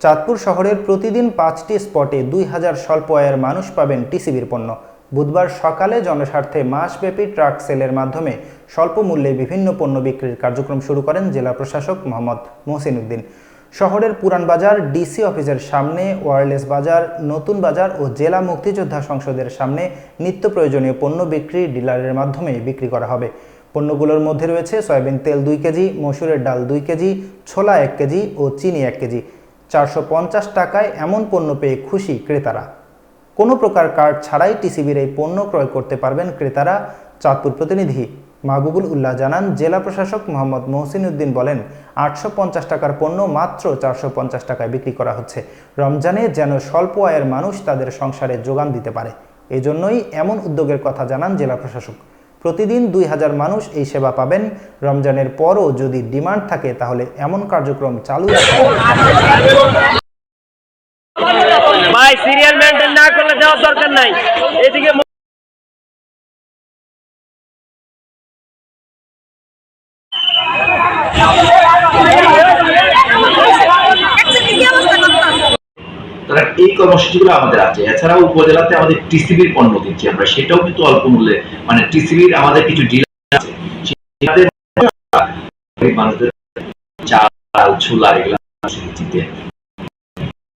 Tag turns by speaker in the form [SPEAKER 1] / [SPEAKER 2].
[SPEAKER 1] চাঁদপুর শহরের প্রতিদিন পাঁচটি স্পটে দুই হাজার স্বল্প আয়ের মানুষ পাবেন টিসিবির পণ্য। বুধবার সকালে জনস্বার্থে মাসব্যাপী ট্রাক সেলের মাধ্যমে স্বল্প মূল্যে বিভিন্ন পণ্য বিক্রির কার্যক্রম শুরু করেন জেলা প্রশাসক মোহাম্মদ মোহসিন উদ্দিন। শহরের পুরান বাজার, ডিসি অফিসের সামনে, ওয়ারলেস বাজার, নতুন বাজার ও জেলা মুক্তিযোদ্ধা সংসদের সামনে নিত্য প্রয়োজনীয় পণ্য বিক্রি ডিলারের মাধ্যমে বিক্রি করা হবে। পণ্যগুলোর মধ্যে রয়েছে সয়াবিন তেল দুই কেজি, মসুরের ডাল দুই কেজি, ছোলা এক কেজি ও চিনি এক কেজি। চারশো পঞ্চাশ টাকায় এমন পণ্য পেয়ে খুশি ক্রেতারা। কোনো প্রকার কার্ড ছাড়াই টিসিবির এই পণ্য ক্রয় করতে পারবেন ক্রেতারা, চাঁদপুর প্রতিনিধি মাহবুবুল উল্লাহ জানান। জেলা প্রশাসক মোহাম্মদ মহসিন উদ্দিন বলেন, আটশো পঞ্চাশ টাকার পণ্য মাত্র চারশো পঞ্চাশ টাকায় বিক্রি করা হচ্ছে। রমজানে যেন স্বল্প আয়ের মানুষ তাদের সংসারে যোগান দিতে পারে। এজন্যই এমন উদ্যোগের কথা জানান জেলা প্রশাসক। প্রতিদিন দুই হাজার মানুষ এই সেবা পাবেন। রমজানের পরও যদি ডিমান্ড থাকে তাহলে এমন কার্যক্রম চালু
[SPEAKER 2] ভাই সিরিয়াল মেনটেন না করলে দেওয়ার দরকার নাই। এদিকে
[SPEAKER 3] এই কর্মসূচিগুলো আমাদের আছে। এছাড়াও উপজেলাতে আমাদের টিসিবির পণ্য দিচ্ছি আমরা। সেটাও কিন্তু অল্প মূল্যে। মানে টিসিবির আমাদের কিছু ডিলার আছে। মানুষদের চাল, ছোলা এগুলো